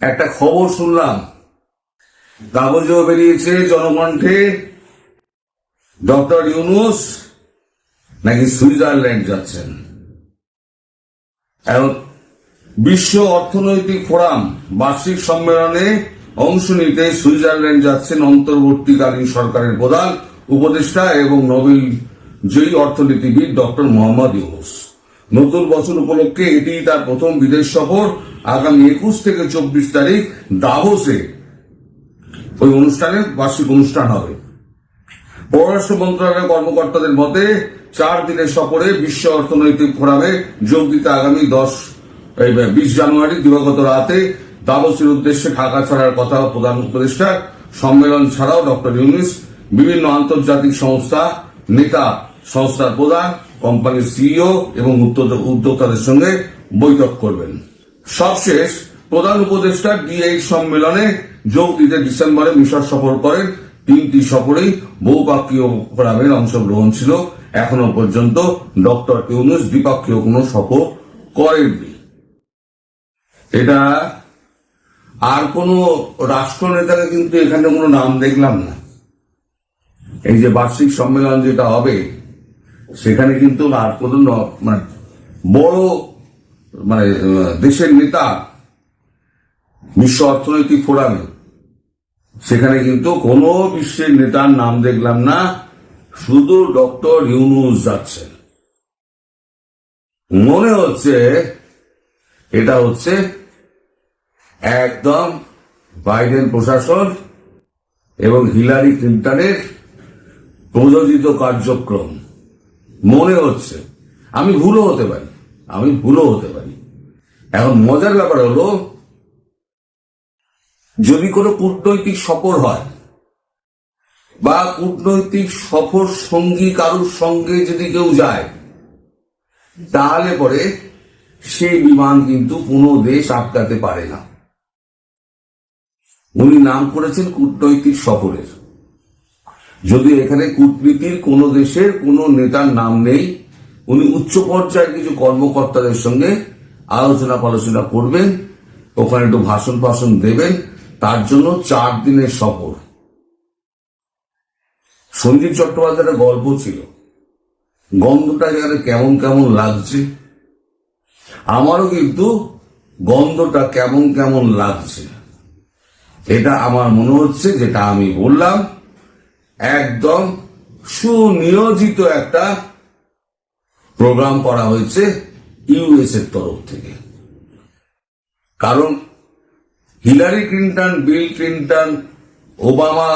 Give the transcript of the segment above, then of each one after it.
একটা খবর শুনলাম। কাগজেও বেরিয়েছে জনকণ্ঠে। ডক্টর ইউনুস নাকি সুইজারল্যান্ড যাচ্ছেন। এখন বিশ্ব অর্থনৈতিক ফোরাম বার্ষিক সম্মেলনে অংশ নিতে সুইজারল্যান্ড যাচ্ছেন অন্তর্বর্তীকালীন সরকারের প্রধান উপদেষ্টা এবং নোবেল জয়ী অর্থনীতিবিদ ডক্টর মোহাম্মদ ইউনুস। নতুন বছর উপলক্ষে এটি তার প্রথম বিদেশ সফর। আগামী একুশ থেকে চব্বিশ তারিখ দাভোসে ওই অনুষ্ঠানে বার্ষিক অনুষ্ঠান হবে। পররাষ্ট্র মন্ত্রণালয়ের কর্মকর্তাদের মতে চার দিনের সফরে বিশ্ব অর্থনৈতিক ফোরামে যোগ দিতে আগামী দশ বিশ জানুয়ারি দিবাগত রাতে দাবসের উদ্দেশ্যে ঢাকা ছাড়ার কথা প্রধান উপদেষ্টা সম্মেলন ছাড়াও ডক্টর ইউনিস, বিভিন্ন আন্তর্জাতিক সংস্থা, নেতা সংস্থার প্রধান, কোম্পানির সিইও এবং উদ্যোক্তা- উদ্যোক্তাদের সঙ্গে বৈঠক করবেন। সবশেষ প্রধান উপদেষ্টা ডিএইচ সম্মেলনে যোগ দিতে ডিসেম্বরে মিশর সফর করেন। তিনটি সফরেই বহুপাক্ষীয় ফোরামের অংশগ্রহণ ছিল। এখনও পর্যন্ত ডক্টর ইউনুস দ্বিপাক্ষীয় কোনো সফর করেননি। এটা আর কোন রাষ্ট্রনেতাকে কিন্তু এখানে কোনো নাম দেখলাম না। এই যে বার্ষিক সম্মেলন যেটা হবে, সেখানে কিন্তু আর কোনো মানে বড় মানে দেশের নেতা বিশ্ব অর্থনৈতিক ফোরামে, সেখানে কিন্তু কোনো বিশ্বের নেতার নাম দেখলাম না, শুধু ডক্টর ইউনুস যাচ্ছেন। মনে হচ্ছে এটা হচ্ছে একদম বাইডেন প্রশাসন এবং হিলারি ক্লিন্টনের প্রযোজিত কার্যক্রম। মনে হচ্ছে। আমি ভুলও হতে পারি। আমি ভুলও হতে পারি। এখন মজার ব্যাপার হলো, যদি কোনো কূটনৈতিক সফর হয়, বা কূটনৈতিক সফর সঙ্গী কারুর সঙ্গে যদি কেউ যায়, তাহলে পরে সেই বিমান কিন্তু কোনো দেশ আটকাতে পারে না। উনি নাম করেছেন কূটনৈতিক সফরের। যদি এখানে কূটনীতির কোন দেশের কোন নেতার নাম নেই উনি উচ্চ পর্যায়ের কিছু কর্মকর্তাদের সঙ্গে আলোচনা আলোচনা করবেন, ওখানে একটু ভাষণ ভাষণ দেবেন, তার জন্য চার দিনের সফর। সঞ্জীব চট্টোপাধ্যায়ের গল্প ছিল, গন্ধটা যেখানে কেমন কেমন লাগছে। আমারও কিন্তু গন্ধটা কেমন কেমন লাগছে। এটা আমার মনে হচ্ছে, যেটা আমি বললাম, একদম সুনিয়োজিত একটা প্রোগ্রাম করা হয়েছে ইউএস এর তরফ থেকে। কারণ Hillary Clinton, Bill Clinton, Obama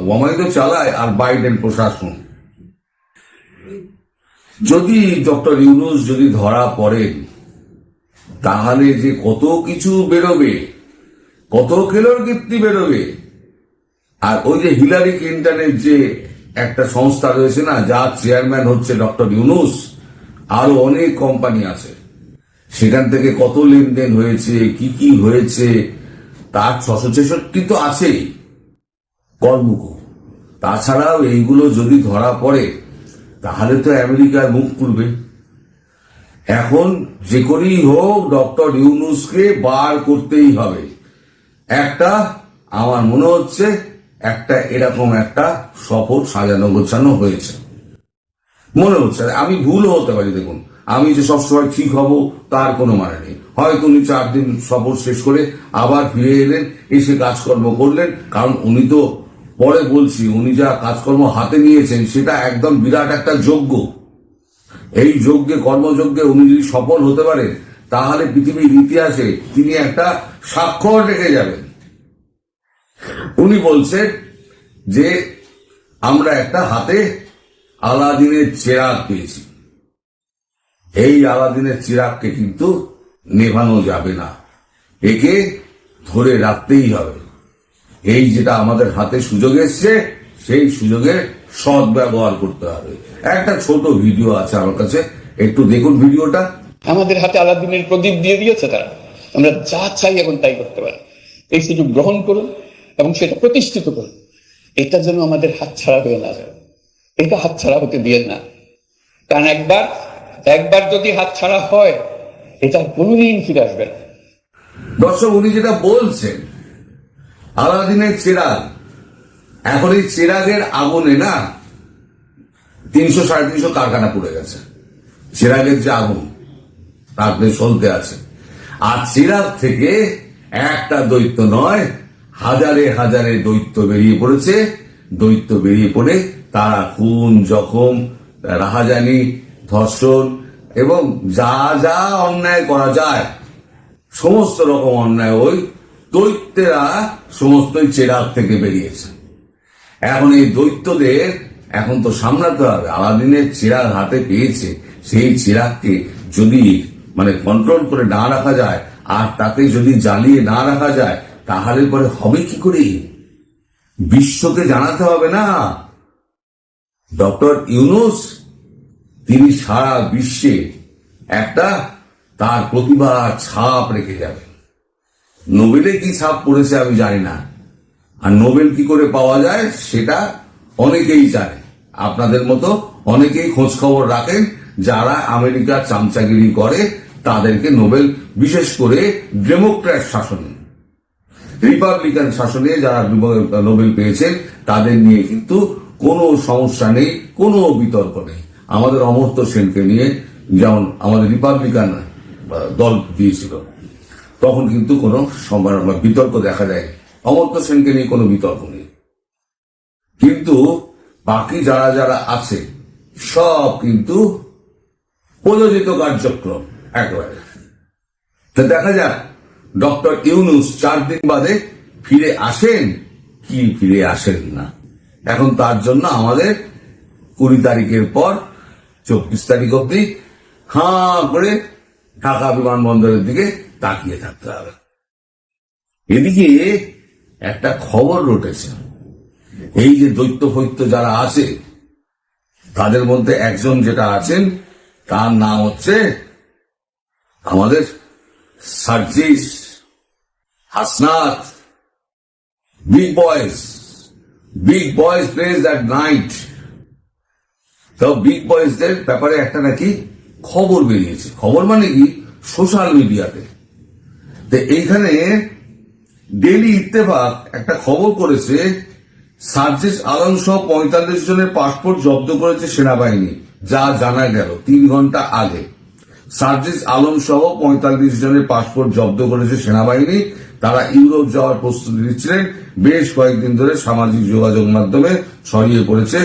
ওবামাই তো চালায় আর বাইডেন প্রশাসন। যদি ডক্টর ইউনুস যদি ধরা পড়েন, তাহলে যে কত কিছু বেরোবে, কত কেলোর কীর্তি বেরোবে, আর ওই যে হিলারি ক্লিন্টনের যে একটা সংস্থা রয়েছে না যার চেয়ারম্যান হচ্ছে ডক্টর ইউনুস, আরও অনেক কোম্পানি আছে। সেখান থেকে কত লেনদেন হয়েছে, কি কি হয়েছে, তার ছশো ছেষট্টি তো আছেই। কর্মক তাছাড়াও এইগুলো যদি ধরা পড়ে, তাহলে তো আমেরিকার মুখ খুলবে। এখন যে করেই হোক, ডক্টর ইউনুসকে বার করতেই হবে। একটা, আমার মনে হচ্ছে একটা এরকম একটা সফর সাজানো গোছানো হয়েছে। মনে হচ্ছে, আমি ভুলও হতে পারি, দেখুন। আমি যে সবসময় ঠিক হব, তার কোনো মানে নেই। হয়তো উনি চার দিন সফর শেষ করে আবার ফিরে এলেন, এসে কাজকর্ম করলেন, কারণ উনি তো পরে বলছি, উনি যা কাজকর্ম হাতে নিয়েছেন, সেটা একদম বিরাট একটা যোগ্য। এই যজ্ঞে কর্মযজ্ঞে উনি যদি সফল হতে পারেন, তাহলে পৃথিবীর ইতিহাসে তিনি একটা স্বাক্ষর রেখে যাবেন। উনি বলছেন যে আমরা একটা হাতে আলাদিনের চেরাগ পেয়েছি। এই আলাদিনের চিরাগকে কিন্তু নেভানো যাবে না। একে ধরে রাখতেই হবে। এই যেটা আমাদের হাতে সুযোগ এসছে, সেই সুযোগের সৎ ব্যবহার করতে হবে। একটা ছোট ভিডিও আছে আমার কাছে, একটু দেখুন ভিডিওটা। আমাদের হাতে আলাদিনের প্রদীপ দিয়ে দিয়েছে তারা। আমরা যা চাই এখন তাই করতে পারি। এই সুযোগ গ্রহণ করুন। এবং সেটা প্রতিষ্ঠিত করুন। এটা যেন আমাদের হাত ছাড়া হয়ে না যায়। এটা হাত ছাড়া হতে দিয়ে না। কারণ একবার একবার যদি হাত ছাড়া হয়, এটা কোনোদিন ফিরে আসবে না। দর্শক, উনি যেটা বলছেন, আলাদিনের চেরাগ, এখন এই চেরাগের আগুনে না তিনশো সাড়ে তিনশো কারখানা পড়ে গেছে। চেরাগের যে আগুন তারপরে চলতে আছে। আর চেরাগ থেকে একটা দৈত্য নয় হাজারে হাজারে দৈত্য বেরিয়ে পড়েছে। দৈত্য বেরিয়ে পড়ে তারা খুন, জখম, রাহাজানি, ধর্ষণ এবং যা যা অন্যায় করা যায়, সমস্ত রকম অন্যায় ওই দৈত্যেরা সমস্তই চেরাগ থেকে বেরিয়েছে। এখন এই দৈত্যদের এখন তো সামলাতে হবে। আলাদিনের চিরাগ হাতে পেয়েছে। সেই চিরাগকে যদি মানে কন্ট্রোল করে না রাখা যায়, আর তাকে যদি জ্বালিয়ে না রাখা যায় তাহলে পরে হবে কি করে? বিশ্বকে জানাতে হবে না। ডক্টর ইউনুস, তিনি সারা বিশ্বে একটা তার প্রতিভা ছাপ রেখে যাবেন নোবেলে কি ছাপ পড়েছে আমি জানি না। আর নোবেল কি করে পাওয়া যায় সেটা অনেকেই জানে। আপনাদের মতো অনেকেই খোঁজ খবর রাখেন, যারা আমেরিকার চামচাগিরি করে, তাদেরকে নোবেল বিশেষ করে ডেমোক্র্যাট শাসনে। রিপাবলিকান শাসনে যারা নোবেল পেয়েছেন তাদের নিয়ে কিন্তু কোনো সমস্যা নেই, কোনো বিতর্ক নেই। আমাদের অমর্ত্য সেনকে নিয়ে যেমন আমাদের রিপাবলিকান দল দিয়েছিল, তখন কিন্তু কোনো বিতর্ক দেখা যায় অমর্ত্য সেনকে নিয়ে কোনো বিতর্ক নেই। কিন্তু বাকি যারা যারা আছে, সব কিন্তু প্রযোজিত কার্যক্রম, একেবারে। তো দেখা যাক ডক্টর ইউনুস চার দিন বাদে ফিরে আসেন? কি ফিরে আসেন না? এখন তার জন্য আমাদের কুড়ি তারিখের পর, চব্বিশ তারিখ অব্দি হাঁ করে ঢাকা বিমানবন্দরের দিকে তাকিয়ে থাকতে হবে। এদিকে একটা খবর রটেছে। এই যে দৈত্য ফৈত্য যারা আছে, তাদের মধ্যে একজন যেটা আছেন, তার নাম হচ্ছে আমাদের Sarjis Hasnat big boys big boys plays that night তো বিগ বয়েসদের ব্যাপারে একটা নাকি খবর বেরিয়েছে। খবর মানে কি? সোশ্যাল মিডিয়াতে তো। এইখানে ডেলি ইত্তেফাক একটা খবর করেছে, সার্জিস আলম সহ পঁয়তাল্লিশ জনের পাসপোর্ট জব্দ করেছে সেনাবাহিনী। যা জানা গেল তিন ঘণ্টা আগে। সার্জিস আলম সহ পঁয়তাল্লিশ জনের পাসপোর্ট জব্দ করেছে সেনাবাহিনী। তারা ইউরোপ যাওয়ার প্রস্তুতি নিচ্ছিলেন। বেশ কয়েকদিন ধরে সামাজিক যোগাযোগ মাধ্যমে ছড়িয়ে পড়েছে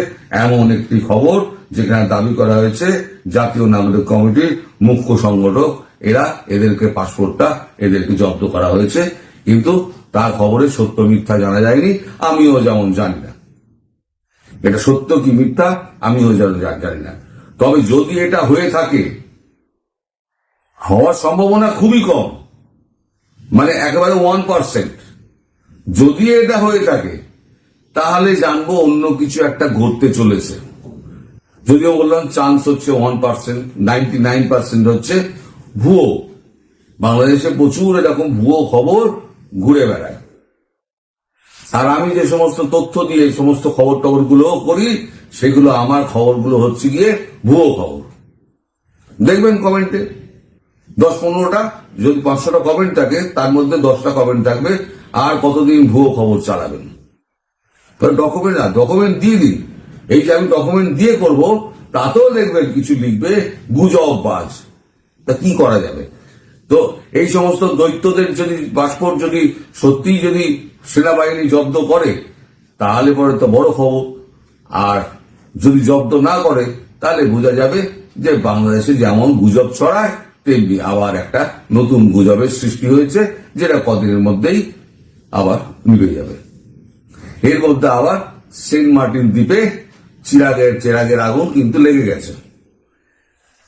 এমন একটি খবর যেখানে দাবি করা হয়েছে, জাতীয় নাগরিক কমিটির মুখ্য সংগঠক, এরা এদেরকে পাসপোর্টটা এদেরকে জব্দ করা হয়েছে। কিন্তু তার খবরে সত্য মিথ্যা জানা যায়নি, আমিও যেমন জানি না। এটা সত্য কি মিথ্যা, আমিও যেন জানি না। তবে যদি এটা হয়ে থাকে, হওয়ার সম্ভাবনা খুবই কম। মানে একেবারে ওয়ান পার্সেন্ট যদি এটা হয়ে থাকে, তাহলে জানব অন্য কিছু একটা ঘটতে চলেছে। যদিও বললাম চান্স হচ্ছে one percent ninety nine percent হচ্ছে ভুয়ো। বাংলাদেশে প্রচুর এরকম ভুয়ো খবর ঘুরে বেড়ায়। আর আমি যে সমস্ত তথ্য দিয়ে এই সমস্ত খবর টবরগুলো করি, সেগুলো আমার খবরগুলো হচ্ছে গিয়ে ভুয়ো খবর। দেখবেন কমেন্টে দশ পনেরোটা, যদি পাঁচশোটা কমেন্ট থাকে, তার মধ্যে দশটা কমেন্ট থাকবে, আর কতদিন ভুয়ো খবর চালাবেন। ডকুমেন্ট না ডকুমেন্ট দিয়ে দিন। এই যে আমি ডকুমেন্ট দিয়ে করব, তাতেও দেখবেন কিছু লিখবে, গুজব বাজ। তা কি করা যাবে? তো এই সমস্ত দৈত্যদের যদি, পাসপোর্ট যদি সত্যি যদি সেনাবাহিনী জব্দ করে, তাহলে পরে তো বড় খবর। আর যদি জব্দ না করে, তাহলে বোঝা যাবে যে বাংলাদেশে যেমন গুজব ছড়ায় তেমনি আবার একটা নতুন গুজবের সৃষ্টি হয়েছে, যেটা কদিনের মধ্যেই আবার মিলে যাবে। এর মধ্যে আবার সেন্ট মার্টিন দ্বীপে চিরাগের, চেরাগের আগুন কিন্তু লেগে গেছে।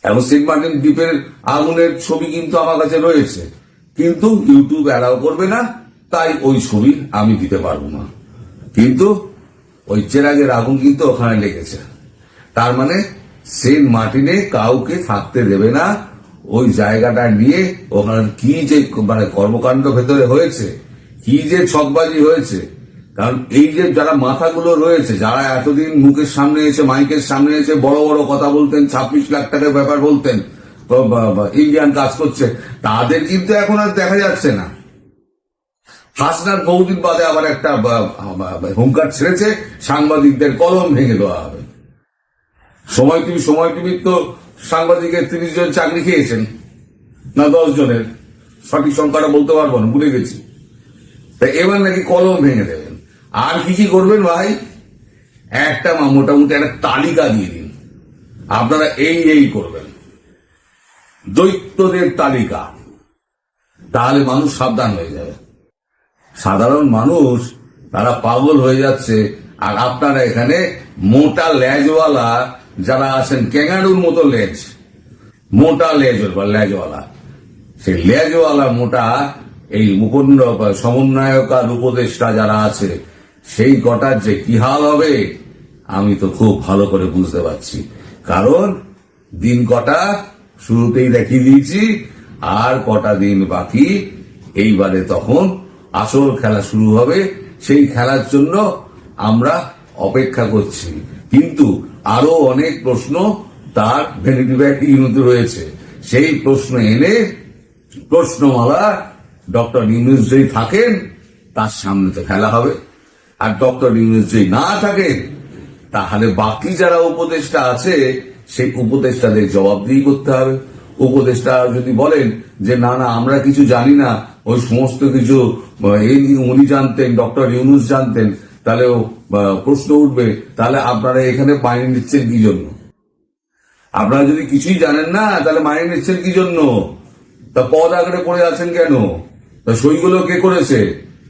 এবং সেন্ট মার্টিন দ্বীপের আগুনের ছবি কিন্তু আমার কাছে রয়েছে, কিন্তু ইউটিউব অ্যালাউ করবে না, তাই ওই ছবি আমি দিতে পারব না। কিন্তু ওই চেরাগের আগুন কিন্তু ওখানে লেগেছে। তার মানে সেন্ট মার্টিনে কাউকে থাকতে দেবে না ওই জায়গাটা নিয়ে ওখানে কি যে মানে কর্মকাণ্ড ভেতরে হয়েছে, কি যে ছকবাজি হয়েছে, কারণ এই যে যারা মাথাগুলো রয়েছে, যারা এতদিন মুখের সামনে এসে, মাইকের সামনে এসে বড় বড় কথা বলতেন, ছাব্বিশ লাখ টাকার ব্যাপার বলতেন ইন্ডিয়ান কাজ করছে, তাদের কিন্তু এখন আর দেখা যাচ্ছে না। হাসনার বহুদিন বাদে আবার একটা হুঙ্কার ছেড়েছে, সাংবাদিকদের কলম ভেঙে দেওয়া হবে। সময় টিভি, সময় টিভির তো সাংবাদিকের তিরিশ জন চাকরি খেয়েছেন, না দশ জনের। সঠিক সংখ্যাটা বলতে পারব না, ভুলে গেছি। তা এবার নাকি কলম ভেঙে দেবেন। আর কি কি করবেন ভাই? একটা মা- মোটামুটি একটা তালিকা দিয়ে দিন। আপনারা এই এই করবেন। দৈত্যদের তালিকা। তাহলে মানুষ সাবধান হয়ে যাবে। সাধারণ মানুষ, তারা পাগল হয়ে যাচ্ছে। আর আপনারা এখানে মোটা লেজওয়ালা যারা আছেন ক্যাঙ্গারুর মতো লেজ, মোটা লেজ বা লেজওয়ালা। সেই লেজওয়ালা, মোটা, এই মুকুন্দ সমন্বয়ক আর উপদেষ্টা যারা আছে, সেই কটার যে কি হাল হবে, আমি তো খুব ভালো করে বুঝতে পারছি। কারণ দিন কটা, শুরুতেই দেখিয়ে দিয়েছি, আর কটা দিন বাকি, এইবারে তখন আসল খেলা শুরু হবে। সেই খেলার জন্য আমরা অপেক্ষা করছি। কিন্তু আরও অনেক প্রশ্ন তার ভ্যানিটি ব্যাগ ইউনিতে রয়েছে। সেই প্রশ্ন এনে প্রশ্নমালা ডক্টর ইউনুস যদি থাকেন, তার সামনে তো খেলা হবে। আর ডক্টর ইউনুস যদি না থাকেন, তাহলে বাকি যারা উপদেষ্টা আছে, সেই উপদেষ্টাদের জবাবদিহি করতে হবে। উপদেষ্টা যদি বলেন যে, না না, আমরা কিছু জানি না। ওই সমস্ত কিছু উনি জানতেন, ডক্টর ইউনুস জানতেন। তাহলেও প্রশ্ন উঠবে, তাহলে আপনারা এখানে পানি নিচ্ছেন কি জন্য? আপনারা যদি কিছুই জানেন না, তাহলে মাইনে নিচ্ছেন কি জন্য? তা পদ আকারে পড়ে আছেন কেন? তা সইগুলো কে করেছে?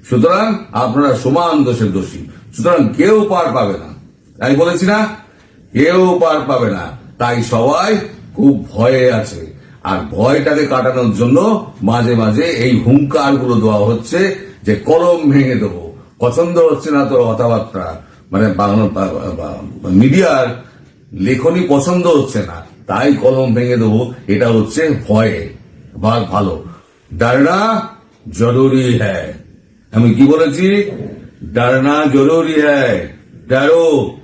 সুতরাং আপনারা সমান দোষের দোষী। সুতরাং কেউ পার পাবে না। তাই বলেছি না, কেউ পার পাবে না। তাই সবাই খুব ভয়ে আছে। আর ভয়টাকে কাটানোর জন্য মাঝে মাঝে এই হুঙ্কারগুলো দেওয়া হচ্ছে যে কলম ভেঙে দেবো। পছন্দ হচ্ছে না তোর কথাবার্তা? মানে মিডিয়ার লেখনী পছন্দ হচ্ছে না। তাই কলম ভেঙে দেবো। এটা হচ্ছে ভয়ে। বা ভালো। ডারনা জরুরি হ্যাঁ আমি কি বলেছি? ডারনা জরুরি হ্যাঁ ডারো।